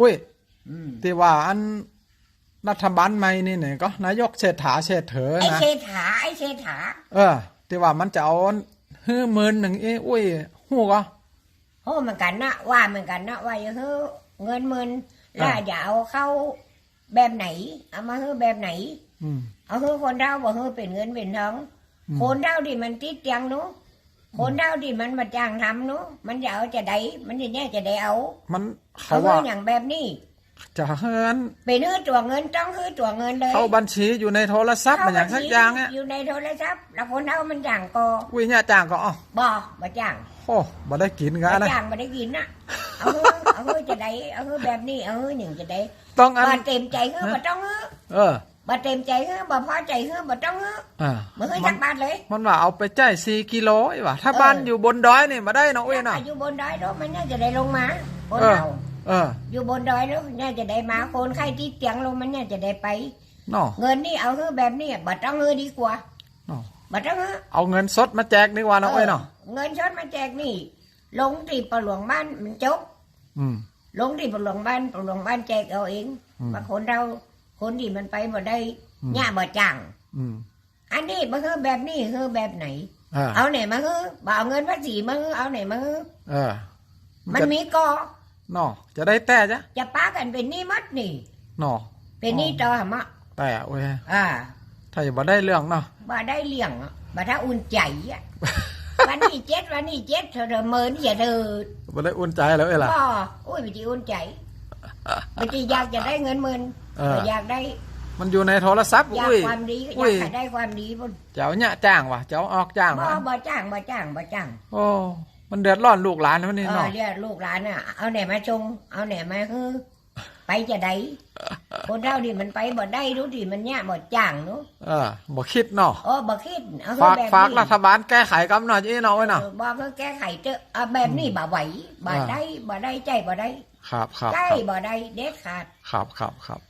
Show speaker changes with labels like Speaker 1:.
Speaker 1: อุ้ย
Speaker 2: อืม
Speaker 1: ที่ว่าอันรัฐบาลใหม่นี่เนี่ยก็นายกเศรษฐาเศรษเถอ
Speaker 2: ไอ้
Speaker 1: นะ
Speaker 2: เชษฐาไอ้เชษฐา
Speaker 1: เออที่ว่ามันจะเอาฮื้อหมื่นหนึ่งเอ้อุ้ยหู้ก็
Speaker 2: โอ้เหมือนกันนะว่าเหมือนกันนะว่าอย่าเฮ้อเงินหมื่นแล้ว
Speaker 1: อ่า
Speaker 2: อย่าเอาเข้าแบบไหน เอามาเฮ้อแบบไหน
Speaker 1: อืม
Speaker 2: เอาเฮ้อคนเราบอกเฮ้อเป็นเงินเป็นทอง
Speaker 1: อืม
Speaker 2: คนเราดิมันติดเตียงหนู้ คนเราดิมันมาจ้างทำหนู้มันจะเอาจะได้มันจะแน่จะได้เอา
Speaker 1: มัน
Speaker 2: เอา
Speaker 1: เขา
Speaker 2: เฮ้
Speaker 1: ว่า
Speaker 2: ออย่างแบบนี้
Speaker 1: จะเฮิน
Speaker 2: เป็นเฮ้อตัวเงินต้องเฮ้อตัวเงินเลย
Speaker 1: เข้าบัญชีอยู่ในโทรศัพท์มันอย่างสักอย่างเนี่ย
Speaker 2: อยู่ในโทรศัพท์แล้วคนเอามันจ้างก็
Speaker 1: อุ้ยเนี่ยจ้างก็อ๋อ
Speaker 2: บ่บ่จ้าง
Speaker 1: โอ้บ่ได้กินกัน
Speaker 2: บ่
Speaker 1: นะ
Speaker 2: จ้างบ่ได้กินน่ะเอาเฮ้อเอาเฮ้อจะได้เอาเฮ้อแบบนี้เอาเฮ้อหนึ่งจะได้
Speaker 1: ต้องอัน
Speaker 2: บ่เต็มใจเฮ้อบ่ต้องเฮ้อ
Speaker 1: เออ
Speaker 2: บ่เต็มใจเฮ้อบ่พอใจเฮ้อบ่ต้องเฮ้อ
Speaker 1: อ่า
Speaker 2: บ่เฮ้อ
Speaker 1: มั
Speaker 2: จั
Speaker 1: น
Speaker 2: กบาทเลย
Speaker 1: มันว่าเอาไปจ่ายสี่กิโลไอ้ว่ะถ้า
Speaker 2: เออ
Speaker 1: บ้านอยู่บนดอยนี่มาได้เนาะเว้ยเนาะ
Speaker 2: อยู่บนดอยเนาะมันน่าจะได้ลงมาคน
Speaker 1: เออ
Speaker 2: เรา
Speaker 1: เออ
Speaker 2: อยู่บนดอยเนาะน่าจะได้มาคนไข้ที่เตียงลงมันน่าจะได้ไป
Speaker 1: เนาะ
Speaker 2: เงินนี่เอาเฮ้อแบบนี้บ่ต้องเฮ้อดีกว่า
Speaker 1: เนาะ
Speaker 2: บ่ต้องเฮ้อ
Speaker 1: เอาเงินสดมาแจกดีกว่าเนาะเว้ยเนาะ
Speaker 2: เงินชดมาแจกนี่ ลงที่ปลวงบ้านมันจบ
Speaker 1: อืม
Speaker 2: ลงที่ปลวงบ้านปลวงบ้านแจกเอาเอง
Speaker 1: อืม
Speaker 2: ว่าคนเรา คนที่มันไปบ่ได้
Speaker 1: อืม
Speaker 2: หญ้าบ่จ้าง
Speaker 1: อืม
Speaker 2: อันนี้มาคือแบบนี้คือแบบไหน
Speaker 1: อ่า
Speaker 2: เอาไหนมาคือบ่เอาเงินภาษีมาคือเอาไหนมาคือ
Speaker 1: เออ
Speaker 2: มัน
Speaker 1: จะ
Speaker 2: มีกอ
Speaker 1: เนาะจะได้แต่จ้ะ
Speaker 2: จะป้ากันเป็นหนี่มัดนี่
Speaker 1: เนาะ
Speaker 2: เป็นหนี่ต่อหมะ
Speaker 1: แต่เว้ย
Speaker 2: อ่า
Speaker 1: ถ้าอย่าบ่ได้เรื่องเนาะ
Speaker 2: บ่ได้เลี้ยงอะบ่ถ้าอุ่นใจอะวันนี้เจ็ดวันนี้เจ็ดเธอเดิมเมินอย่าเดิน
Speaker 1: บ่ได้อุ่นใจแล้วเอ้ยล่ะ
Speaker 2: ก็อุ้ยไปจีอุ่นใจไปจีอยากจะได้เงินหมื่น
Speaker 1: เออ
Speaker 2: อยากได้
Speaker 1: มันอยู่ในโทรศัพท์
Speaker 2: อยาก
Speaker 1: อุ้ย
Speaker 2: ความดีก็อ
Speaker 1: อุ้
Speaker 2: ยายกให้ได้ความดีบุญ
Speaker 1: เจ้าเนี่ยจ้างว่ะเจ้าออกจ้าง
Speaker 2: บ่
Speaker 1: ว่ะ
Speaker 2: บ่จ้างบ่จ้างบ่จ้าง
Speaker 1: โอ้มันเดือดร้อนลูกหลานมันนี่
Speaker 2: เออ
Speaker 1: เนาะ
Speaker 2: เรียกลูกหลานน่ะเอาไหนมาชงเอาไหนมาคือไปจะได้คนเราดิมันไปบ่ได้รู้ดิมันเนี่ยบ่จ้างเนาะ
Speaker 1: เออบ่คิดเนาะ
Speaker 2: โอ้บ่คิดเอา
Speaker 1: ฝาก
Speaker 2: แบบ
Speaker 1: ฝาก
Speaker 2: นี้
Speaker 1: รัฐบาลแก้ไขกำหนดยี่เนาะเว้ยเนาะ
Speaker 2: เออบ่ก็แก้ไขเจอะเอาแบบนี้บ่ไหวบ่
Speaker 1: อ่า
Speaker 2: ได้บ่ได้ใจบ่ได้
Speaker 1: ครับครับ
Speaker 2: ใจ
Speaker 1: ครับ
Speaker 2: บ่ได้เด็ดขาด
Speaker 1: ครับครับครับ